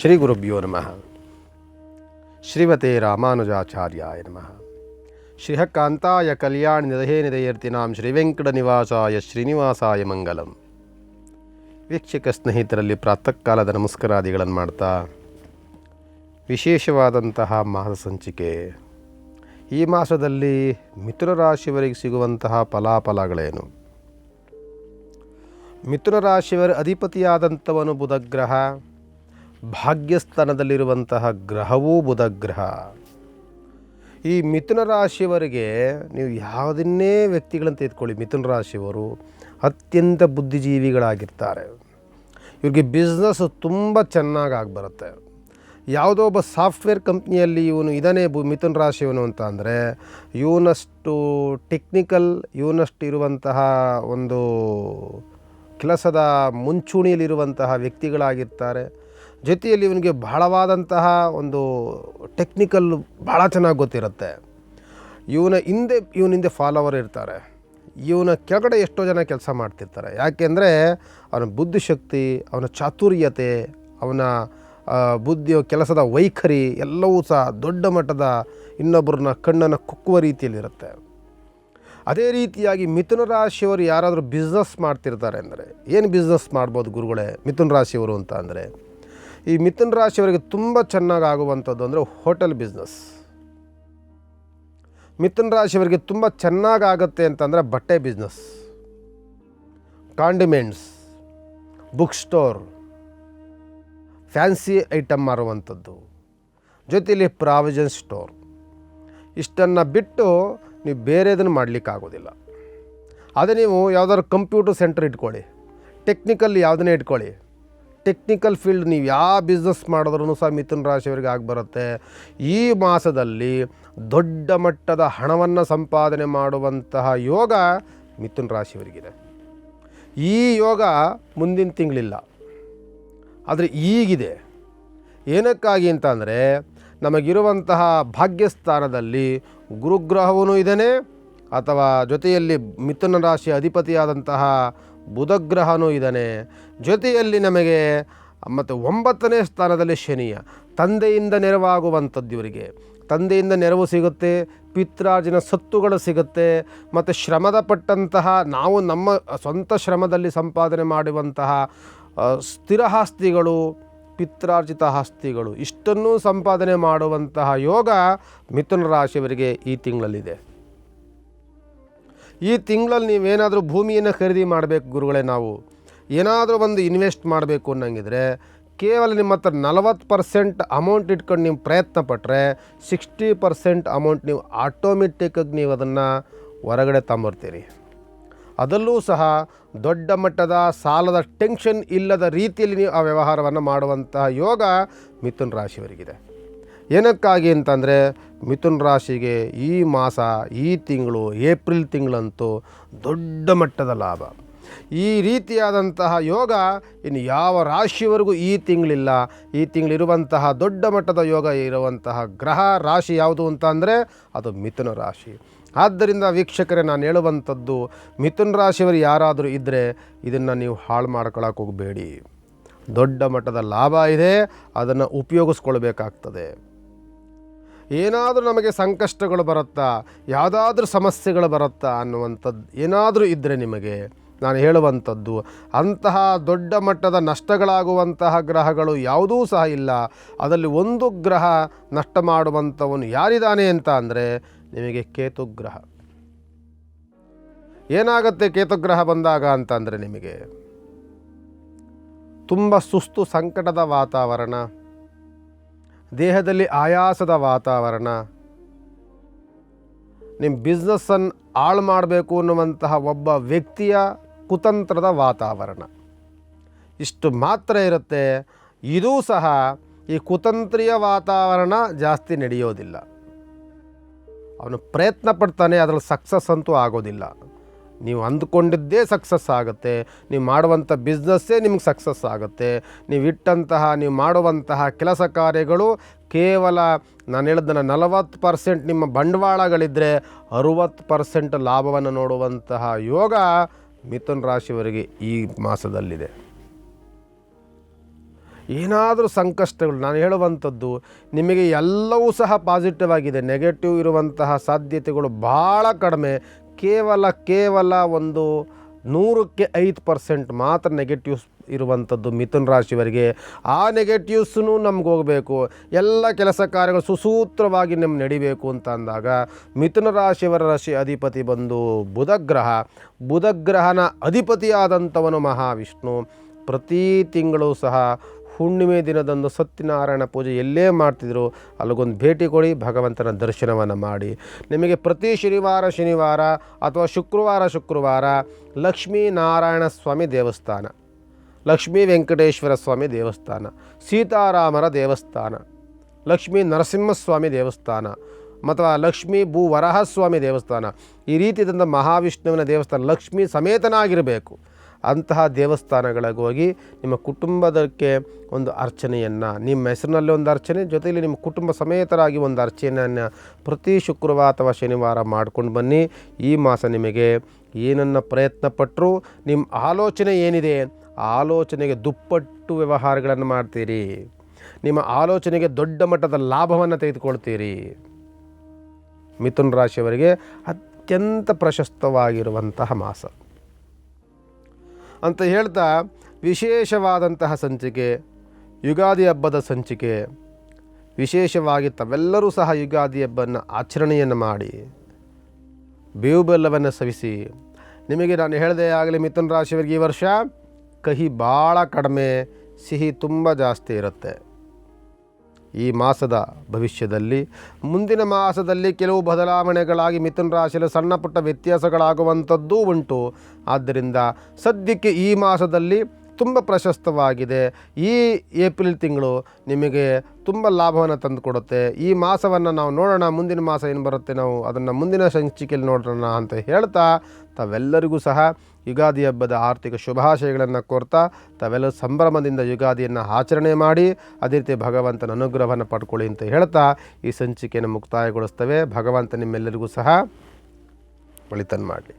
ಶ್ರೀ ಗುರುಭ್ಯೋ ನಮಃ. ಶ್ರೀಮತೆ ರಾಮಾನುಜಾಚಾರ್ಯಾಯ ನಮಃ. ಶ್ರೀಹಕಾಂತಾಯ ಕಲ್ಯಾಣ ನಿಧೇ ಶ್ರೀ ವೆಂಕಟ ನಿವಾಸಾಯ ಶ್ರೀನಿವಾಸಾಯ ಮಂಗಲಂ. ವೀಕ್ಷಕ ಸ್ನೇಹಿತರಲ್ಲಿ ಪ್ರಾತಃ ಕಾಲದ ನಮಸ್ಕಾರಾದಿಗಳನ್ನು ಮಾಡ್ತಾ, ವಿಶೇಷವಾದಂತಹ ಮಾಸ ಸಂಚಿಕೆ. ಈ ಮಾಸದಲ್ಲಿ ಮಿಥುನ ರಾಶಿಯವರಿಗೆ ಸಿಗುವಂತಹ ಫಲಾಫಲಗಳೇನು? ಮಿಥುನ ರಾಶಿಯವರ ಅಧಿಪತಿಯಾದಂಥವನು ಬುಧಗ್ರಹ ಭಾಗ್ಯಸ್ಥಾನದಲ್ಲಿರುವಂತಹ ಗ್ರಹವೂ ಬುಧ ಗ್ರಹ ಈ ಮಿಥುನ ರಾಶಿಯವರಿಗೆ ನೀವು ಯಾವುದನ್ನೇ ವ್ಯಕ್ತಿಗಳನ್ನು ತೆಗೆದುಕೊಳ್ಳಿ, ಮಿಥುನ ರಾಶಿಯವರು ಅತ್ಯಂತ ಬುದ್ಧಿಜೀವಿಗಳಾಗಿರ್ತಾರೆ. ಇವ್ರಿಗೆ ಬಿಸ್ನೆಸ್ ತುಂಬ ಚೆನ್ನಾಗಿ ಆಗಿಬರುತ್ತೆ. ಯಾವುದೋ ಒಬ್ಬ ಸಾಫ್ಟ್ವೇರ್ ಕಂಪ್ನಿಯಲ್ಲಿ ಇವನು ಇದನ್ನೇ ಬು, ಮಿಥುನ ರಾಶಿಯವನು ಅಂತ ಅಂದರೆ, ಇವನಷ್ಟು ಟೆಕ್ನಿಕಲ್, ಇವನಷ್ಟು ಇರುವಂತಹ ಒಂದು ಕೆಲಸದ ಮುಂಚೂಣಿಯಲ್ಲಿರುವಂತಹ ವ್ಯಕ್ತಿಗಳಾಗಿರ್ತಾರೆ. ಜೊತೆಯಲ್ಲಿ ಇವನಿಗೆ ಬಹಳವಾದಂತಹ ಒಂದು ಟೆಕ್ನಿಕಲ್ ಭಾಳ ಚೆನ್ನಾಗಿ ಗೊತ್ತಿರುತ್ತೆ. ಇವನ ಹಿಂದೆ ಇವನ ಹಿಂದೆ ಫಾಲೋವರ್ ಇರ್ತಾರೆ. ಇವನ ಕೆಳಗಡೆ ಎಷ್ಟೋ ಜನ ಕೆಲಸ ಮಾಡ್ತಿರ್ತಾರೆ. ಯಾಕೆಂದರೆ ಅವನ ಬುದ್ಧಿಶಕ್ತಿ, ಅವನ ಚಾತುರ್ಯತೆ, ಅವನ ಬುದ್ಧಿಯ ಕೆಲಸದ ವೈಖರಿ ಎಲ್ಲವೂ ಸಹ ದೊಡ್ಡ ಮಟ್ಟದ ಇನ್ನೊಬ್ಬರನ್ನ ಕಣ್ಣನ್ನು ಕುಕ್ಕುವ ರೀತಿಯಲ್ಲಿರುತ್ತೆ. ಅದೇ ರೀತಿಯಾಗಿ ಮಿಥುನ ರಾಶಿಯವರು ಯಾರಾದರೂ ಬಿಸ್ನೆಸ್ ಮಾಡ್ತಿರ್ತಾರೆ ಅಂದರೆ, ಏನು ಬಿಸ್ನೆಸ್ ಮಾಡ್ಬೋದು ಗುರುಗಳೇ ಮಿಥುನ ರಾಶಿಯವರು ಅಂತ ಅಂದರೆ? ಈ ಮಿಥುನ ರಾಶಿಯವರಿಗೆ ತುಂಬ ಚೆನ್ನಾಗಿ ಆಗುವಂಥದ್ದು ಅಂದರೆ ಹೋಟೆಲ್ ಬಿಸ್ನೆಸ್. ಮಿಥುನ ರಾಶಿಯವರಿಗೆ ತುಂಬ ಚೆನ್ನಾಗಿ ಆಗುತ್ತೆ ಅಂತಂದರೆ ಬಟ್ಟೆ business. Condiments, book store, fancy item ಮಾರುವಂಥದ್ದು. ಜೊತೆಯಲ್ಲಿ ಪ್ರಾವಿಜನ್ ಸ್ಟೋರ್. ಇಷ್ಟನ್ನು ಬಿಟ್ಟು ನೀವು ಬೇರೆದನ್ನು ಮಾಡಲಿಕ್ಕಾಗೋದಿಲ್ಲ ಅದೇ ನೀವು ಯಾವುದಾದ್ರು ಕಂಪ್ಯೂಟರ್ ಸೆಂಟರ್ ಇಟ್ಕೊಳ್ಳಿ. ಟೆಕ್ನಿಕಲ್ ಯಾವುದನ್ನೇ ಇಟ್ಕೊಳ್ಳಿ. ಟೆಕ್ನಿಕಲ್ ಫೀಲ್ಡ್ ನೀವು ಯಾವ ಬಿಸ್ನೆಸ್ ಮಾಡಿದ್ರೂ ಸಹ ಮಿಥುನ ರಾಶಿಯವರಿಗೆ ಆಗಿ ಬರುತ್ತೆ. ಈ ಮಾಸದಲ್ಲಿ ದೊಡ್ಡ ಮಟ್ಟದ ಹಣವನ್ನು ಸಂಪಾದನೆ ಮಾಡುವಂತಹ ಯೋಗ ಮಿಥುನ ರಾಶಿಯವರಿಗಿದೆ. ಈ ಯೋಗ ಮುಂದಿನ ತಿಂಗಳಿಲ್ಲ. ಆದರೆ ಈಗಿದೆ. ಏನಕ್ಕಾಗಿ ಅಂತಂದರೆ ನಮಗಿರುವಂತಹ ಭಾಗ್ಯಸ್ಥಾನದಲ್ಲಿ ಗುರುಗ್ರಹವೂ ಇದ್ದಾನೆ ಅಥವಾ ಜೊತೆಯಲ್ಲಿ ಮಿಥುನ ರಾಶಿಯ ಅಧಿಪತಿಯಾದಂತಹ ಬುಧಗ್ರಹನೂ ಇದ್ದಾನೆ. ಜೊತೆಯಲ್ಲಿ ನಮಗೆ ಮತ್ತು ಒಂಬತ್ತನೇ ಸ್ಥಾನದಲ್ಲಿ ಶನಿಯ. ತಂದೆಯಿಂದ ನೆರವಾಗುವಂಥದ್ದು ಇವರಿಗೆ. ತಂದೆಯಿಂದ ನೆರವು ಸಿಗುತ್ತೆ ಪಿತ್ರಾರ್ಜಿನ ಸತ್ತುಗಳು ಸಿಗುತ್ತೆ, ಮತ್ತು ಶ್ರಮದ ಪಟ್ಟಂತಹ ನಾವು ನಮ್ಮ ಸ್ವಂತ ಶ್ರಮದಲ್ಲಿ ಸಂಪಾದನೆ ಮಾಡುವಂತಹ ಸ್ಥಿರ ಆಸ್ತಿಗಳು, ಪಿತ್ರಾರ್ಜಿತ ಆಸ್ತಿಗಳು, ಇಷ್ಟನ್ನೂ ಸಂಪಾದನೆ ಮಾಡುವಂತಹ ಯೋಗ ಮಿಥುನ ರಾಶಿಯವರಿಗೆ ಈ ತಿಂಗಳಲ್ಲಿದೆ. ಈ ತಿಂಗಳಲ್ಲಿ ನೀವೇನಾದರೂ ಭೂಮಿಯನ್ನು ಖರೀದಿ ಮಾಡಬೇಕು ಗುರುಗಳೇ ನಾವು. ಏನಾದರೂ ಒಂದು ಇನ್ವೆಸ್ಟ್ ಮಾಡಬೇಕು ಅನ್ನಂಗಿದ್ರೆ ಕೇವಲ ನಿಮ್ಮ ಹತ್ರ ನಲವತ್ತು ಪರ್ಸೆಂಟ್ ಅಮೌಂಟ್ ಇಟ್ಕೊಂಡು ನೀವು ಪ್ರಯತ್ನ ಪಟ್ಟರೆ ಸಿಕ್ಸ್ಟಿ ಪರ್ಸೆಂಟ್ ಅಮೌಂಟ್ ನೀವು ಆಟೋಮೆಟಿಕ್ಕಾಗಿ ನೀವು ಅದನ್ನು ಹೊರಗಡೆ ತಂಬರ್ತೀರಿ. ಅದರಲ್ಲೂ ಸಹ ದೊಡ್ಡ ಮಟ್ಟದ ಸಾಲದ ಟೆನ್ಷನ್ ಇಲ್ಲದ ರೀತಿಯಲ್ಲಿ ನೀವು ಆ ವ್ಯವಹಾರವನ್ನು ಮಾಡುವಂತಹ ಯೋಗ ಮಿಥುನ್ ರಾಶಿಯವರಿಗಿದೆ. ಏನಕ್ಕಾಗಿ ಅಂತಂದರೆ ಮಿಥುನ್ ರಾಶಿಗೆ ಈ ಮಾಸ, ಈ ತಿಂಗಳು, ಏಪ್ರಿಲ್ ತಿಂಗಳಂತೂ ದೊಡ್ಡ ಮಟ್ಟದ ಲಾಭ. ಈ ರೀತಿಯಾದಂತಹ ಯೋಗ ಇನ್ನು ಯಾವ ರಾಶಿವರೆಗೂ ಈ ತಿಂಗಳಿಲ್ಲ. ಈ ತಿಂಗಳಿರುವಂತಹ ದೊಡ್ಡ ಮಟ್ಟದ ಯೋಗ ಇರುವಂತಹ ಗ್ರಹ ರಾಶಿ ಯಾವುದು ಅಂತ ಅದು ಮಿಥುನ ರಾಶಿ. ಆದ್ದರಿಂದ ವೀಕ್ಷಕರೇ, ನಾನು ಹೇಳುವಂಥದ್ದು ಮಿಥುನ ರಾಶಿಯವರು ಯಾರಾದರೂ ಇದ್ದರೆ ಇದನ್ನು ನೀವು ಹಾಳು ಮಾಡ್ಕೊಳಕ್ಕೆ ಹೋಗಬೇಡಿ. ದೊಡ್ಡ ಮಟ್ಟದ ಲಾಭ ಇದೆ, ಅದನ್ನು ಉಪಯೋಗಿಸ್ಕೊಳ್ಬೇಕಾಗ್ತದೆ. ಏನಾದರೂ ನಮಗೆ ಸಂಕಷ್ಟಗಳು ಬರುತ್ತಾ, ಯಾವುದಾದ್ರೂ ಸಮಸ್ಯೆಗಳು ಬರುತ್ತಾ ಅನ್ನುವಂಥದ್ದು ಏನಾದರೂ ಇದ್ದರೆ ನಿಮಗೆ ನಾನು ಹೇಳುವಂಥದ್ದು. ಅಂತಹ ದೊಡ್ಡ ಮಟ್ಟದ ನಷ್ಟಗಳಾಗುವಂತಹ ಗ್ರಹಗಳು ಯಾವುದೂ ಸಹ ಇಲ್ಲ. ಅದರಲ್ಲಿ ಒಂದು ಗ್ರಹ ನಷ್ಟ ಮಾಡುವಂಥವನು ಯಾರಿದ್ದಾನೆ ಅಂತ ಅಂದರೆ ನಿಮಗೆ ಕೇತುಗ್ರಹ. ಏನಾಗುತ್ತೆ ಕೇತುಗ್ರಹ ಬಂದಾಗ ಅಂತಂದರೆ ನಿಮಗೆ? ತುಂಬ ಸುಸ್ತು ಸಂಕಟದ ವಾತಾವರಣ. ದೇಹದಲ್ಲಿ ಆಯಾಸದ ವಾತಾವರಣ. ನಿಮ್ಮ ಬಿಸ್ನೆಸ್ಸನ್ನು ಹಾಳು ಮಾಡಬೇಕು ಅನ್ನುವಂತಹ ಒಬ್ಬ ವ್ಯಕ್ತಿಯ ಕುತಂತ್ರದ ವಾತಾವರಣ. ಇಷ್ಟು ಮಾತ್ರ ಇರುತ್ತೆ, ಇದೂ ಸಹ ಈ ಕುತಂತ್ರಿಯ ವಾತಾವರಣ ಜಾಸ್ತಿ ನಡೆಯೋದಿಲ್ಲ. ಅವನು ಪ್ರಯತ್ನ ಪಡ್ತಾನೆ, ಅದರಲ್ಲಿ ಸಕ್ಸಸ್ ಅಂತೂ ಆಗೋದಿಲ್ಲ. ನೀವು ಅಂದುಕೊಂಡಿದ್ದೇ ಸಕ್ಸಸ್ ಆಗುತ್ತೆ. ನೀವು ಮಾಡುವಂಥ ಬಿಸ್ನೆಸ್ಸೇ ನಿಮ್ಗೆ ಸಕ್ಸಸ್ ಆಗುತ್ತೆ. ನೀವು ಇಟ್ಟಂತಹ, ನೀವು ಮಾಡುವಂತಹ ಕೆಲಸ ಕಾರ್ಯಗಳು ಕೇವಲ ನಾನು ಹೇಳಿದ್ದನ್ನು ನಲವತ್ತು ಪರ್ಸೆಂಟ್ ನಿಮ್ಮ ಬಂಡವಾಳಗಳಿದ್ದರೆ ಅರುವತ್ತು ಪರ್ಸೆಂಟ್ ಲಾಭವನ್ನು ನೋಡುವಂತಹ ಯೋಗ ಮಿಥುನ್ ರಾಶಿಯವರಿಗೆ ಈ ಮಾಸದಲ್ಲಿದೆ. ಏನಾದರೂ ಸಂಕಷ್ಟಗಳು, ನಾನು ಹೇಳುವಂಥದ್ದು ನಿಮಗೆ ಎಲ್ಲವೂ ಸಹ ಪಾಸಿಟಿವ್ ಆಗಿದೆ. ನೆಗೆಟಿವ್ ಇರುವಂತಹ ಸಾಧ್ಯತೆಗಳು ಭಾಳ ಕಡಿಮೆ. ಕೇವಲ ಕೇವಲ ಒಂದು ನೂರಕ್ಕೆ ಐದು ಪರ್ಸೆಂಟ್ ಮಾತ್ರ ನೆಗೆಟಿವ್ಸ್ ಇರುವಂಥದ್ದು ಮಿಥುನ್ ರಾಶಿಯವರಿಗೆ. ಆ ನೆಗೆಟಿವ್ಸ್ನು ನಮ್ಗೆ ಹೋಗಬೇಕು. ಎಲ್ಲ ಕೆಲಸ ಕಾರ್ಯಗಳು ಸುಸೂತ್ರವಾಗಿ ನಮ್ಮ ನಡಿಬೇಕು ಅಂತ ಅಂದಾಗ ಮಿಥುನ ರಾಶಿಯವರ ರಾಶಿ ಅಧಿಪತಿ ಬಂದು ಬುಧಗ್ರಹ. ಬುಧಗ್ರಹನ ಅಧಿಪತಿಯಾದಂಥವನು ಮಹಾವಿಷ್ಣು. ಪ್ರತಿ ತಿಂಗಳು ಸಹ ಹುಣ್ಣಿಮೆ ದಿನದಂದು ಸತ್ಯನಾರಾಯಣ ಪೂಜೆ ಎಲ್ಲೇ ಮಾಡ್ತಿದ್ರು, ಅಲ್ಲಿಗೊಂದು ಭೇಟಿ ಕೊಡಿ, ಭಗವಂತನ ದರ್ಶನವನ್ನು ಮಾಡಿ. ನಿಮಗೆ ಪ್ರತಿ ಶನಿವಾರ ಶನಿವಾರ ಅಥವಾ ಶುಕ್ರವಾರ ಶುಕ್ರವಾರ ಲಕ್ಷ್ಮೀನಾರಾಯಣ ಸ್ವಾಮಿ ದೇವಸ್ಥಾನ, ಲಕ್ಷ್ಮೀ ವೆಂಕಟೇಶ್ವರ ಸ್ವಾಮಿ ದೇವಸ್ಥಾನ, ಸೀತಾರಾಮರ ದೇವಸ್ಥಾನ, ಲಕ್ಷ್ಮೀ ನರಸಿಂಹಸ್ವಾಮಿ ದೇವಸ್ಥಾನ ಮತ್ತು ಲಕ್ಷ್ಮೀ ಭೂ ವರಹಸ್ವಾಮಿ ದೇವಸ್ಥಾನ. ಈ ರೀತಿಯಾದಂಥ ಮಹಾವಿಷ್ಣುವಿನ ದೇವಸ್ಥಾನ ಲಕ್ಷ್ಮೀ ಸಮೇತನಾಗಿರಬೇಕು. ಅಂತಹ ದೇವಸ್ಥಾನಗಳಿಗೆ ಹೋಗಿ ನಿಮ್ಮ ಕುಟುಂಬದಕ್ಕೆ ಒಂದು ಅರ್ಚನೆಯನ್ನು, ನಿಮ್ಮ ಹೆಸರಿನಲ್ಲಿ ಒಂದು ಅರ್ಚನೆ, ಜೊತೆಯಲ್ಲಿ ನಿಮ್ಮ ಕುಟುಂಬ ಸಮೇತರಾಗಿ ಒಂದು ಅರ್ಚನೆಯನ್ನು ಪ್ರತಿ ಶುಕ್ರವಾರ ಅಥವಾ ಶನಿವಾರ ಮಾಡ್ಕೊಂಡು ಬನ್ನಿ. ಈ ಮಾಸ ನಿಮಗೆ ಏನನ್ನು ಪ್ರಯತ್ನ ಪಟ್ಟರೂ ನಿಮ್ಮ ಆಲೋಚನೆ ಏನಿದೆ, ಆಲೋಚನೆಗೆ ದುಪ್ಪಟ್ಟು ವ್ಯವಹಾರಗಳನ್ನು ಮಾಡ್ತೀರಿ. ನಿಮ್ಮ ಆಲೋಚನೆಗೆ ದೊಡ್ಡ ಮಟ್ಟದ ಲಾಭವನ್ನು ತೆಗೆದುಕೊಳ್ತೀರಿ. ಮಿಥುನ ರಾಶಿಯವರಿಗೆ ಅತ್ಯಂತ ಪ್ರಶಸ್ತವಾಗಿರುವಂತಹ ಮಾಸ. ಅಂತ ಹೇಳ್ತಾ ವಿಶೇಷವಾದಂತಹ ಸಂಚಿಕೆ, ಯುಗಾದಿ ಹಬ್ಬದ ಸಂಚಿಕೆ. ವಿಶೇಷವಾಗಿ ತಾವೆಲ್ಲರೂ ಸಹ ಯುಗಾದಿ ಹಬ್ಬನ ಆಚರಣೆಯನ್ನು ಮಾಡಿ. ಬೇವು ಬೆಲ್ಲವನ್ನು ಸವಿಸಿ. ನಿಮಗೆ ನಾನು ಹೇಳಿದೆ ಆಗಲಿ ಮಿಥುನ್ ರಾಶಿಯವರಿಗೆ ಈ ವರ್ಷ ಕಹಿ ಭಾಳ ಕಡಿಮೆ, ಸಿಹಿ ತುಂಬ ಜಾಸ್ತಿ ಇರುತ್ತೆ. ಈ ಮಾಸದ ಭವಿಷ್ಯದಲ್ಲಿ. ಮುಂದಿನ ಮಾಸದಲ್ಲಿ ಕೆಲವು ಬದಲಾವಣೆಗಳಾಗಿ ಮಿಥುನ ರಾಶಿಯಲ್ಲಿ ಸಣ್ಣ ಪುಟ್ಟ ವ್ಯತ್ಯಾಸಗಳಾಗುವಂಥದ್ದೂ ಉಂಟು. ಆದ್ದರಿಂದ ಸದ್ಯಕ್ಕೆ ಈ ಮಾಸದಲ್ಲಿ ತುಂಬ ಪ್ರಶಸ್ತವಾಗಿದೆ. ಈ ಏಪ್ರಿಲ್ ತಿಂಗಳು ನಿಮಗೆ ತುಂಬ ಲಾಭವನ್ನು ತಂದುಕೊಡುತ್ತೆ. ಈ ಮಾಸವನ್ನು ನಾವು ನೋಡೋಣ, ಮುಂದಿನ ಮಾಸ ಏನು ಬರುತ್ತೆ ನಾವು ಅದನ್ನು ಮುಂದಿನ ಸಂಚಿಕೆಯಲ್ಲಿ ನೋಡೋಣ ಅಂತ ಹೇಳ್ತಾ, ತಾವೆಲ್ಲರಿಗೂ ಸಹ ಯುಗಾದಿ ಹಬ್ಬದ ಆರ್ಥಿಕ ಶುಭಾಶಯಗಳನ್ನು ಕೋರ್ತಾ ತಾವೆಲ್ಲರೂ ಸಂಭ್ರಮದಿಂದ ಯುಗಾದಿಯನ್ನು ಆಚರಣೆ ಮಾಡಿ, ಅದೇ ರೀತಿ ಭಗವಂತನ ಅನುಗ್ರಹವನ್ನು ಪಡ್ಕೊಳ್ಳಿ ಅಂತ ಹೇಳ್ತಾ, ಈ ಸಂಚಿಕೆಯನ್ನು ಮುಕ್ತಾಯಗೊಳಿಸ್ತವೆ. ಭಗವಂತ ನಿಮ್ಮೆಲ್ಲರಿಗೂ ಸಹ ಒಳಿತನ್ನು ಮಾಡಲಿ.